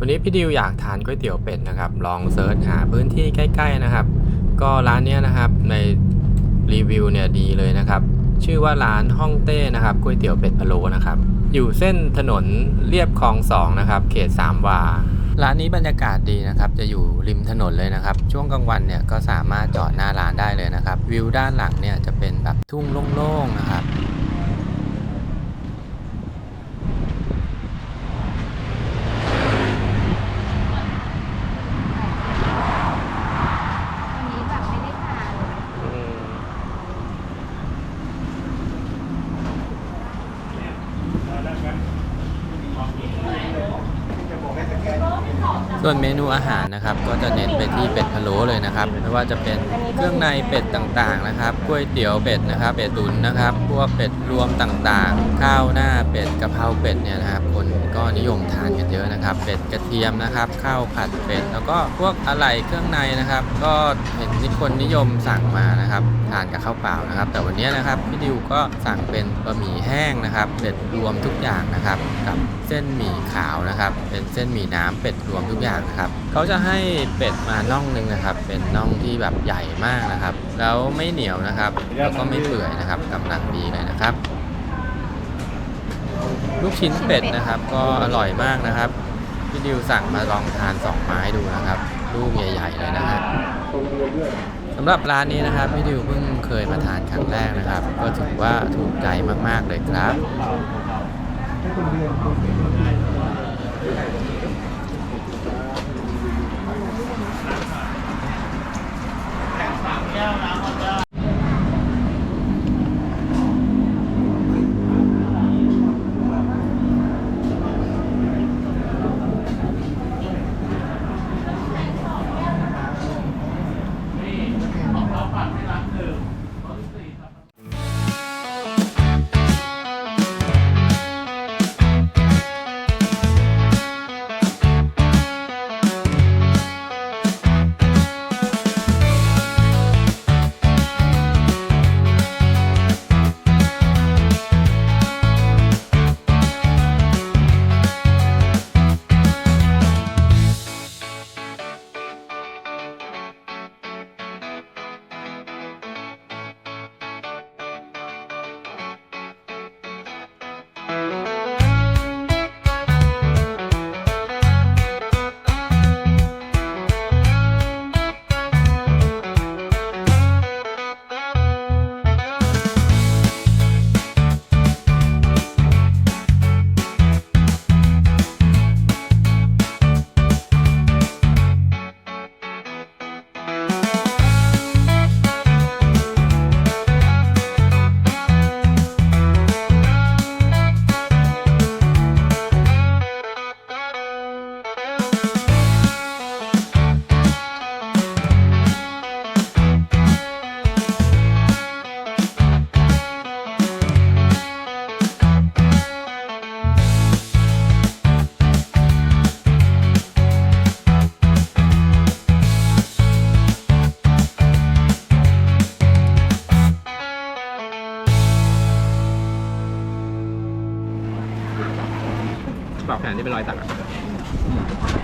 วันนี้พี่ดิวอยากทานก๋วยเตี๋ยวเป็ดนะครับ ลองเซิร์ชหาพื้นที่ใกล้ ๆนะครับ ก็ร้านนี้นะครับในรีวิวเนี่ยดีเลยนะครับ ชื่อว่าร้านฮ่องเต้นะครับก๋วยเตี๋ยวเป็ดพะโล้นะครับ อยู่เส้นถนนเรียบคลองสองนะครับ เขตสามวา ร้านนี้บรรยากาศดีนะครับ จะอยู่ริมถนนเลยนะครับ ช่วงกลางวันเนี่ยก็สามารถจอดหน้าร้านได้เลยนะครับ วิวด้านหลังเนี่ยจะเป็นแบบทุ่งโล่งๆนะครับ วันนี้แบบไม่ได้ทาน ส่วนเมนูอาหารนะครับ ก็จะเน้นไปที่เป็ดพะโล้เลยนะครับ ไม่ว่าจะเป็นเครื่องในเป็ดต่างๆนะครับก๋วยเตี๋ยวเป็ดนะครับ เป็ดตุ๋นนะครับ พวกเป็ดรวมต่างๆ ข้าวหน้าเป็ดกะเพราเป็ดเนี่ยนะครับ คนก็นิยมทานกันเยอะนะครับ เป็ดกระเทียมนะครับข้าวผัดเป็ด แล้วก็พวกอะไหล่เครื่องในนะครับ ก็เห็นที่คนนิยมสั่งมานะครับทานกับข้าวเปล่านะครับ แต่วันนี้นะครับพี่ดิวก็สั่งเป็นบะหมี่แห้งนะครับเป็ดรวมทุกอย่างนะครับ กับเส้นหมี่ขาวนะครับ เป็นเส้นหมี่น้ำเป็ดรวมทุกอย่างนะครับเขาจะให้เป็ดมาน่องหนึ่งนะครับ เป็นน่องที่แบบใหญ่มากนะครับ แล้วไม่เหนียวนะครับ แล้วก็ไม่เปื่อยนะครับกำลังดีเลยนะครับ ลูกชิ้นเป็ดนะครับ ก็อร่อยมากนะครับพี่ดิวสั่งมาลองทานสองไม้ดูนะครับลูกใหญ่ๆเลยนะฮะสำหรับร้านนี้นะครับพี่ดิวเพิ่งเคยมาทานครั้งแรกนะครับ ก็ถือว่าถูกใจมากๆเลยครับ ป แผ่นที่เป็นรอยสักอะ